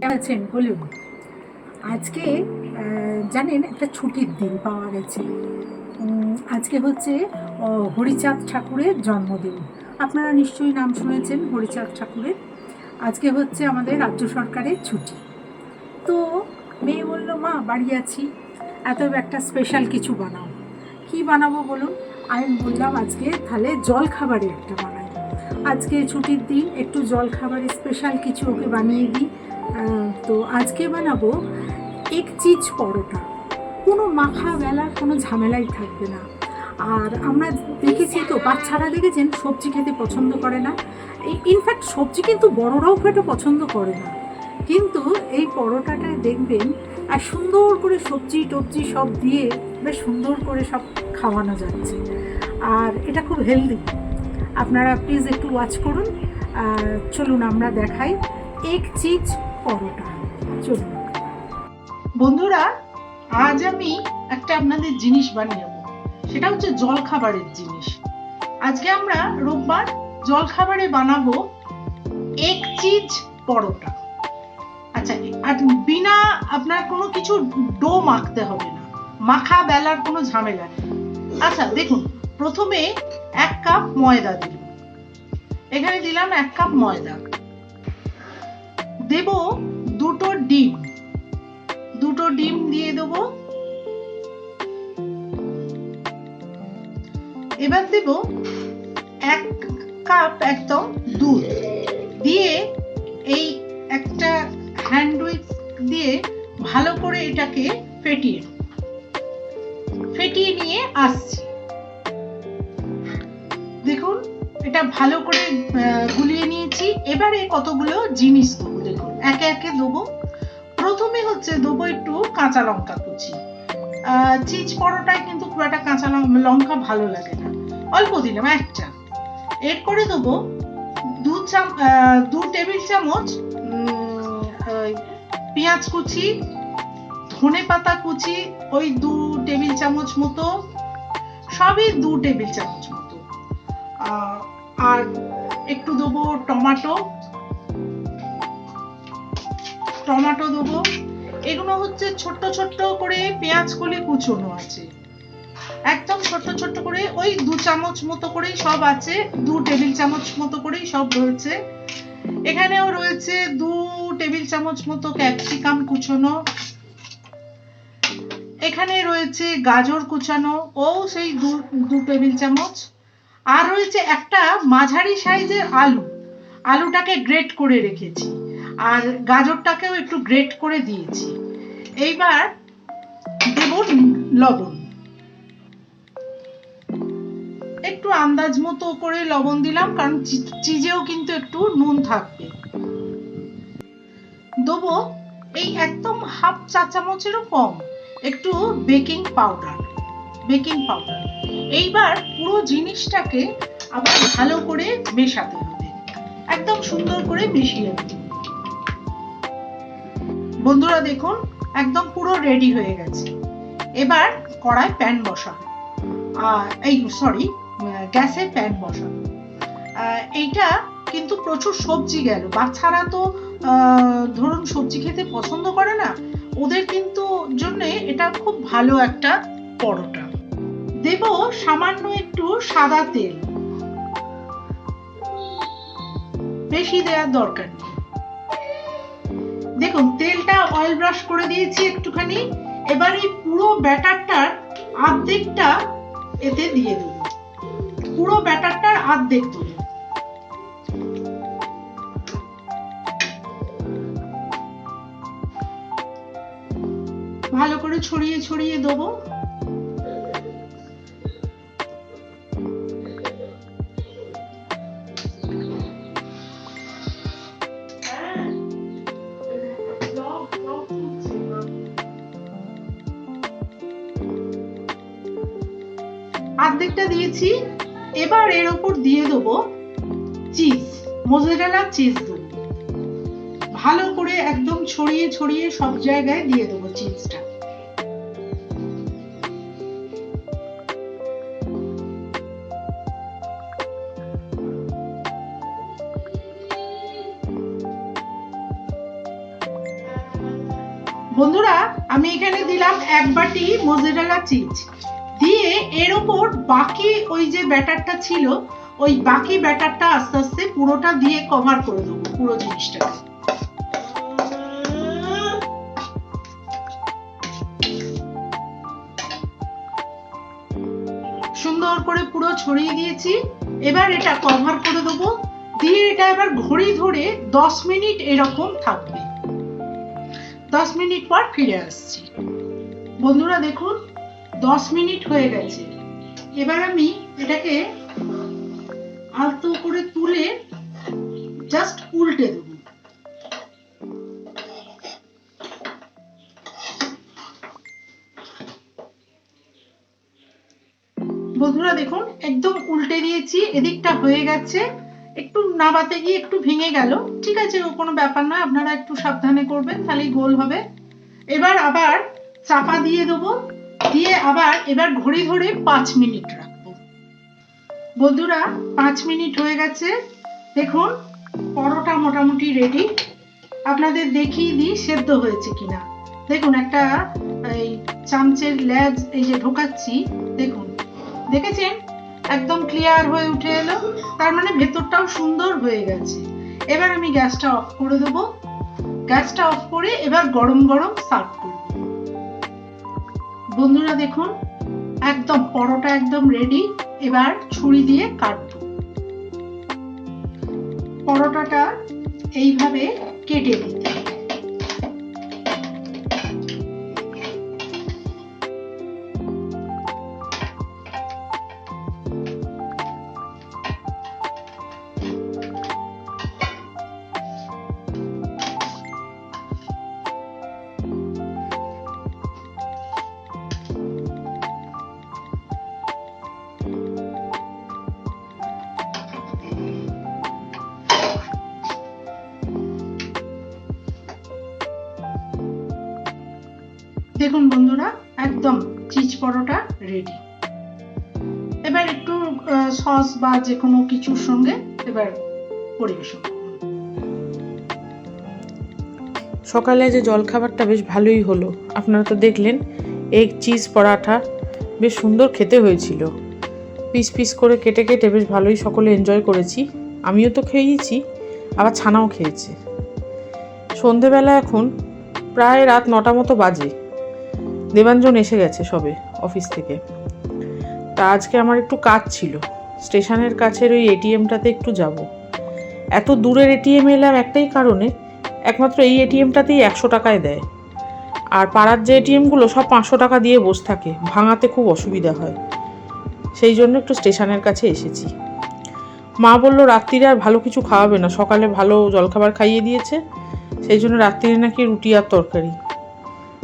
কেমন আছেন? বলুন। আজকে জানেন, একটা ছুটির দিন পাওয়া গেছে। আজকে হচ্ছে হরিচাঁদ ঠাকুরের জন্মদিন। আপনারা নিশ্চয়ই নাম শুনেছেন হরিচাঁদ ঠাকুরের। আজকে হচ্ছে আমাদের রাজ্য সরকারের ছুটি। তো, মেয়ে বলল, মা, বাড়ি আছি। এত একটা স্পেশাল কিছু বানাও। কি বানাবো বলুন? আমি বললাম, আজকে তাহলে জল খাবারের একটা বানাই। আজকে ছুটির দিন একটু জল খাবারের স্পেশাল কিছু ওকে বানিয়ে দিই। তো আজকে বানাবো এক চিজ পরোটা। কোনো মাখা বেলা, কোনো ঝামেলাই থাকবে না। আর আমরা দেখেছি তো, বাচ্চারা দেখেছেন, সবজি খেতে পছন্দ করে না। ইনফ্যাক্ট সবজি কিন্তু বড়রাও খেতে পছন্দ করে না। কিন্তু এই পরোটাটায় দেখবেন, আর সুন্দর করে সবজি টবজি সব দিয়ে বেশ সুন্দর করে সব খাওয়ানো যাচ্ছে। আর এটা খুব হেলদি আপনারা প্লিজ একটু ওয়াচ করুন। আর চলুন, আমরা দেখাই। এক চিজ পরোটা। চলুন। বন্ধুরা, আজ আমি একটা আপনাদের জিনিস বানিয়ে সেটা হচ্ছে জল খাবারের জিনিস। আজকে আমরা রোববার জল খাবারে বানাবো এক চিজ পরোটা। আচ্ছা আর বিনা আপনার কোনো কিছু ডো মাখতে হবে না। মাখা বেলার কোনো ঝামেলা আচ্ছা দেখুন, প্রথমে এক কাপ ময়দা দিলাম। এখানে দিলাম এক কাপ ময়দা। দেব দুটো ডিম। দুটো ডিম দিয়ে দেবো। এবার দেব এক কাপ একদম দুধ। দিয়ে এই একটা হ্যান্ড দিয়ে ভালো করে এটাকে ফেটিয়ে ফেটিয়ে নিয়ে আসছি। দেখুন, এটা ভালো করে গুলিয়ে নিয়েছি। এবারে কতগুলো জিনিস দেবো? একে একে দেবো। প্রথমে হচ্ছে দেবো একটু কাঁচা লঙ্কা কুচি। চিজ পরোটায় কিন্তু খুব একটা কাঁচা লঙ্কা ভালো লাগে না। অল্প দিলাম, একটা। এরপরে দেবো দু চাম দু টেবিল চামচ পেঁয়াজ কুচি, ধনে পাতা কুচি, ওই দু টেবিল চামচ মতো, সবই দু টেবিল চামচ মতো। আর একটু দেবো টমেটো। টমেটো দেবো। এগুলো হচ্ছে ছোট্ট ছোট্ট করে পেঁয়াজ কলি কুচোনো আছে। একদম ছোট্ট ছোট্ট করে ওই দু চামচ মতো করেই সব আছে। দু টেবিল চামচ মতো করেই সব রয়েছে। এখানেও রয়েছে দু টেবিল চামচ মতো ক্যাপসিকাম কুচোনো। এখানে রয়েছে গাজর কুচানো। ও সেই দু দু টেবিল চামচ। আর রয়েছে একটা মাঝারি সাইজের আলু। আলুটাকে গ্রেট করে রেখেছি। আর গাজরটাকেও একটু গ্রেট করে দিয়েছি। এইবার দেব লবণ। একটু আন্দাজ মতো করে লবণ দিলাম, কারণ চিজেও কিন্তু একটু নুন থাকবে। দেবো এই একদম হাফ চা চামচেরও কম, একটু বেকিং পাউডার বেকিং পাউডার। এইবার পুরো জিনিসটাকে আবার ভালো করে মেশাতে হবে। একদম সুন্দর করে মিশিয়ে নেব। বন্ধুরা দেখুন একদম পুরো রেডি হয়ে গেছে। এবার কড়ায় প্যান আহ, এই সরি গ্যাসে প্যান আহ, এইটা কিন্তু প্রচুর সবজি গেল। বাচ্চারা তো ধরুন সবজি খেতে পছন্দ করে না ওদের কিন্তু জন্য এটা খুব ভালো একটা পরোটা। দেব সামান্য একটু সাদা তেল। বেশি দেওয়ার দরকার নেই। দেখুন, তেলটা অয়েল ব্রাশ করে দিয়েছি একটুখানি। এবার এই পুরো ব্যাটারটার অর্ধেকটা এতে দিয়ে দেব পুরো ব্যাটারটার অর্ধেক দেব ভালো করে ছড়িয়ে ছড়িয়ে দেবো। অর্ধেকটা দিয়েছি, এবার এর উপর দিয়ে দেবো চিজ মোজারেলা চিজ দেবো ভালো করে একদম ছড়িয়ে ছড়িয়ে সব জায়গায় দিয়ে দেবো চিজটা বন্ধুরা, আমি এখানে দিলাম এক বাটি মোজারেলা চিজ এর ওপর বাকি ওই যে ব্যাটারটা ছিল, ওই বাকি ব্যাটারটা আস্তে আস্তে পুরোটা দিয়ে কভার করে দেবো পুরো জিনিসটাকে। সুন্দর করে পুরো ছড়িয়ে দিয়েছি। এবার এটা কভার করে দেবো। দিয়ে এটা এবার ঘড়ি ধরে দশ মিনিট এরকম থাকবে। দশ মিনিট পর ফিরে আসছি। বন্ধুরা দেখুন দশ মিনিট হয়ে গেছে। এবার আমি এটাকে আলতো করে তুলে জাস্ট উল্টে দেবো। বন্ধুরা দেখুন, একদম উল্টে দিয়েছি এদিকটা হয়ে গেছে। একটু নাবাতে গিয়ে একটু ভেঙে গেল। ঠিক আছে, ও কোনো ব্যাপার না আপনারা একটু সাবধানে করবেন, তাহলেই গোল হবে। এবার আবার চাপা দিয়ে দেবো। দিয়ে আবার এবার ঘড়ি ধরে পাঁচ মিনিট রাখব। বন্ধুরা, পাঁচ মিনিট হয়ে গেছে। দেখুন, পরোটা মোটামুটি রেডি আপনাদের দেখিয়ে দিই, সেদ্ধ হয়েছে কিনা। দেখুন, একটা, এই চামচের লেজ এই যে ঢোকাচ্ছি, দেখুন। দেখেছেন? একদম ক্লিয়ার হয়ে উঠে এলো। তার মানে ভেতরটাও সুন্দর হয়ে গেছে। এবার আমি গ্যাসটা অফ করে দেবো। গ্যাসটা অফ করে এবার গরম গরম সার্ভ বন্ধুরা দেখুন একদম পরোটা একদম রেডি এবার ছুরি দিয়ে কাটব। পরোটাটা এইভাবে কেটে দিতে দেখুন বন্ধুরা, একদম চিজ পরোটা রেডি এবার একটু সস বা যে কোনো কিছুর সঙ্গে এবার পরিবেশন সকালে যে জলখাবারটা বেশ ভালোই হলো। আপনারা তো দেখলেন এগ চিজ পরাঠা বেশ সুন্দর খেতে হয়েছিল। পিস পিস করে কেটে কেটে বেশ ভালোই সকলে এনজয় করেছি। আমিও তো খেয়েছি, আবার ছানাও খেয়েছে। সন্ধেবেলা এখন প্রায় রাত নটা মতো বাজে। দেবাঞ্জন এসে গেছে সবে, অফিস থেকে। তা আজকে আমার একটু কাজ ছিল। স্টেশনের কাছের ওই এটিএমটাতে একটু যাব। এত দূরের এটিএম এলাম একটাই কারণে, একমাত্র এই এটিএমটাতেই একশো টাকায় দেয়। আর পাড়ার যে এটিএমগুলো সব পাঁচশো টাকা দিয়ে বসে থাকে, ভাঙাতে খুব অসুবিধা হয়। সেই জন্য একটু স্টেশনের কাছে এসেছি। মা বলল, রাত্রিরে আর ভালো কিছু খাওয়াবে না, সকালে ভালো জলখাবার খাইয়ে দিয়েছে। সেই জন্য রাত্রিরে নাকি রুটি আর তরকারি।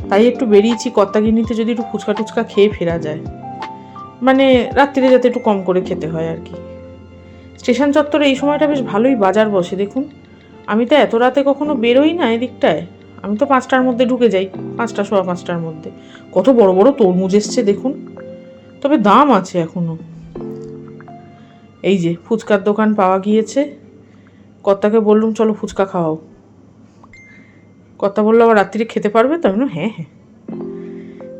তাই একটু বেরিয়েছি কর্তাগিনিতে যদি একটু ফুচকা টুচকা খেয়ে ফেরা যায়। মানে রাত্রিরে যাতে একটু কম করে খেতে হয় আর কি। স্টেশন চত্বরে এই সময়টা বেশ ভালোই বাজার বসে দেখুন। আমি তো এত রাতে কখনো বেরোই না এদিকটায়। আমি তো পাঁচটার মধ্যে ঢুকে যাই, পাঁচটা সোয়া পাঁচটার মধ্যে। কত বড় বড় তরমুজ এসছে দেখুন। তবে দাম আছে এখনও। এই যে ফুচকার দোকান পাওয়া গিয়েছে। কর্তাকে বললুম, চলো ফুচকা খাওয়াও। কর্তা বলল, আবার রাত্রিরে খেতে পারবে তো? আমি হ্যাঁ হ্যাঁ।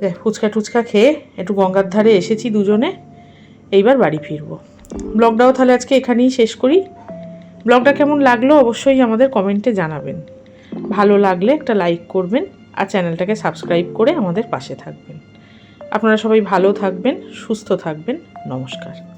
দেখ ফুচকা টুচকা খেয়ে একটু গঙ্গার ধারে এসেছি দুজনে, এইবার বাড়ি ফিরবো। ব্লগটাও তাহলে আজকে এখানেই শেষ করি। ব্লগটা কেমন লাগল অবশ্যই আমাদের কমেন্টে জানাবেন। ভালো লাগলে একটা লাইক করবেন আর চ্যানেলটাকে সাবস্ক্রাইব করে আমাদের পাশে থাকবেন। আপনারা সবাই ভালো থাকবেন, সুস্থ থাকবেন। নমস্কার।